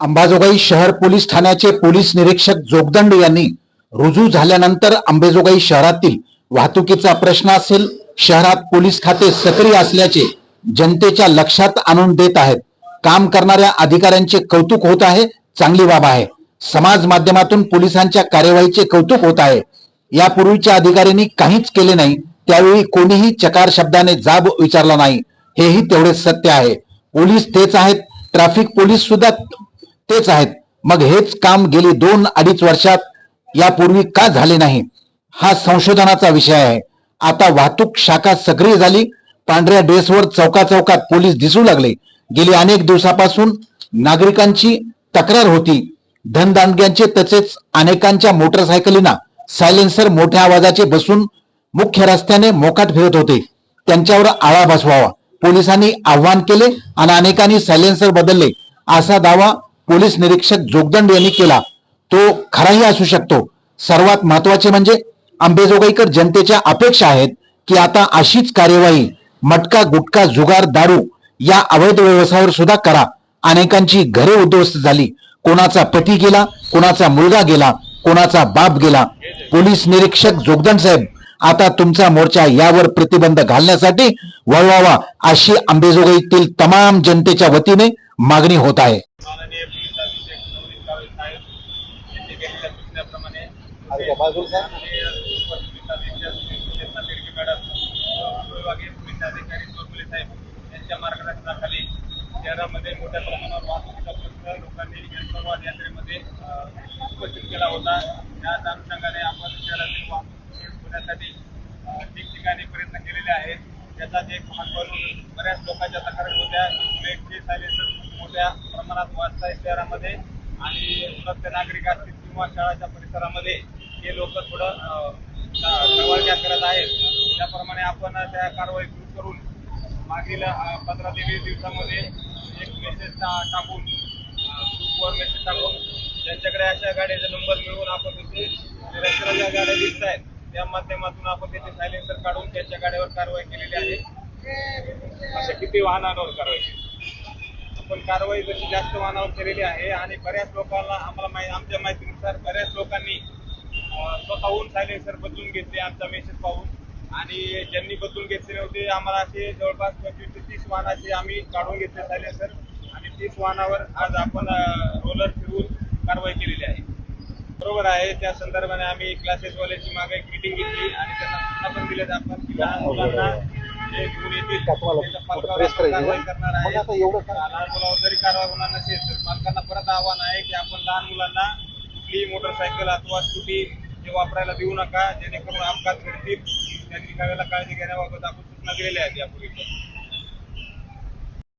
अंबाजोगाई शहर पोलीस ठाण्याचे पोलीस निरीक्षक जोगदंड यांनी रुजू झाल्यानंतर अंबेजोगाई शहरातील वाहतुकीचा प्रश्न असेल शहरात पोलीस खाते सक्रिय असल्याचे जनतेच्या लक्षात आणून देत आहेत. काम करणाऱ्या अधिकाऱ्यांचे कौतुक होत आहे चांगली बाब आहे. समाज माध्यमातून पोलिसांच्या कार्यवाहीचे कौतुक होत आहे. यापूर्वीच्या अधिकाऱ्यांनी काहीच केले नाही त्यावेळी कोणीही चकार शब्दाने जाब विचारला नाही. हेही तेवढेच सत्य आहे. पोलीस तेच आहेत ट्रॅफिक पोलीस सुद्धा तेच आहेत. मग हेच काम गेली दोन अडीच वर्षात यापूर्वी का झाले नाही? हा संशोधनाचा विषय आहे. आता वाहतूक शाखा सक्रिय झाली. पांढऱ्या ड्रेसवर चौका चौकात पोलीस दिसू लागले. गेली अनेक दिवसापासून नागरिकांची तक्रार होती. धनदांडग्यांचे तसेच अनेकांच्या मोटरसायकलींना सायलेन्सर मोठ्या आवाजाचे बसून मुख्य रस्त्याने मोकाट फिरत होते. त्यांच्यावर आळा बसवावा. पोलिसांनी आव्हान केले आणि अनेकांनी सायलेन्सर बदलले. असा दावा पोलीस निरीक्षक जोगदंड यांनी केला. तो खराही असू शकतो. सर्वात महत्त्वाचे म्हणजे आंबेजोगाईकर जनतेच्या अपेक्षा आहेत की आता अशीच कार्यवाही मटका गुटखा जुगार दारू या अवैध व्यवसायावर सुद्धा करा. अनेकांची घरे उद्ध्वस्त झाली. कोणाचा पती गेला कोणाचा मुलगा गेला कोणाचा बाप गेला. पोलीस निरीक्षक जोगदंड साहेब आता तुमचा मोर्चा यावर प्रतिबंध घालण्यासाठी वळवावा अशी आंबेजोगाईतील तमाम जनतेच्या वतीने मागणी होत आहे. चोरपले साहेब यांच्या मार्गदर्शनाखाली शहरामध्ये मोठ्या प्रमाणावर वाहतुकीचा प्रश्न लोकांनी जनसंवाद यात्रेमध्ये उपस्थित केला होता त्याच अनुषंगाने आपण शहरातील वाहतूक होण्यासाठी ठिकठिकाणी प्रयत्न केलेले आहेत त्याचाच एक भाग बऱ्याच लोकांच्या तक्रारी होत्या ब्रेकचे सायलेन्सर मोठ्या प्रमाणात वाचत आहेत शहरामध्ये आणि वृद्ध नागरिक असतील किंवा शाळाच्या परिसरामध्ये हे लोक थोडं करत आहेत. त्याप्रमाणे आपण त्या कारवाई सुरू करून मागील पंधरा ते वीस दिवसामध्ये एक मेसेज टाकून ग्रुपवर मेसेज टाकून ज्यांच्याकडे अशा गाड्याचे नंबर मिळवून आपण तिथे ज्या गाड्या दिसत आहेत त्या माध्यमातून आपण तिथे सायलेन्सर काढून त्यांच्या गाड्यावर कारवाई केलेली आहे. अशा किती वाहनांवर कारवाई आपण कारवाई जशी जास्त वाहनावर केलेली आहे आणि बऱ्याच लोकांना आम्हाला माहिती आमच्या माहितीनुसार बऱ्याच लोकांनी स्वतःहून सायलेन्सर बदलून घेतले आमचा मेसेज पाहून. आणि ज्यांनी बदलून घेतले नव्हते आम्हाला असे जवळपास पंचवीस ते तीस वाहनाचे आम्ही काढून घेतले सायलेन्सर आणि तीस वाहनावर आज आपण रोलर फिरवून कारवाई केलेली आहे. बरोबर आहे त्या संदर्भाने आम्ही क्लासेसवाल्याची मागे एक मिटिंग घेतली आणि त्यांना सूचना पण दिल्यात आपण की लहान मुलांना जे घेऊन येतील त्याच्या पालकावर आपण कारवाई करणार आहे. लहान मुलावर जरी कारवाई होणार नसेल तर पालकांना परत आव्हान आहे की आपण लहान मुलांना कुठलीही मोटरसायकल अथवा स्कूटी हे वापरायला देऊ नका जेणेकरून अपघात घडतील त्या ठिकाणाला काळजी घेण्याबाबत आपण सूचना दिलेल्या आहेत यापूर्वी.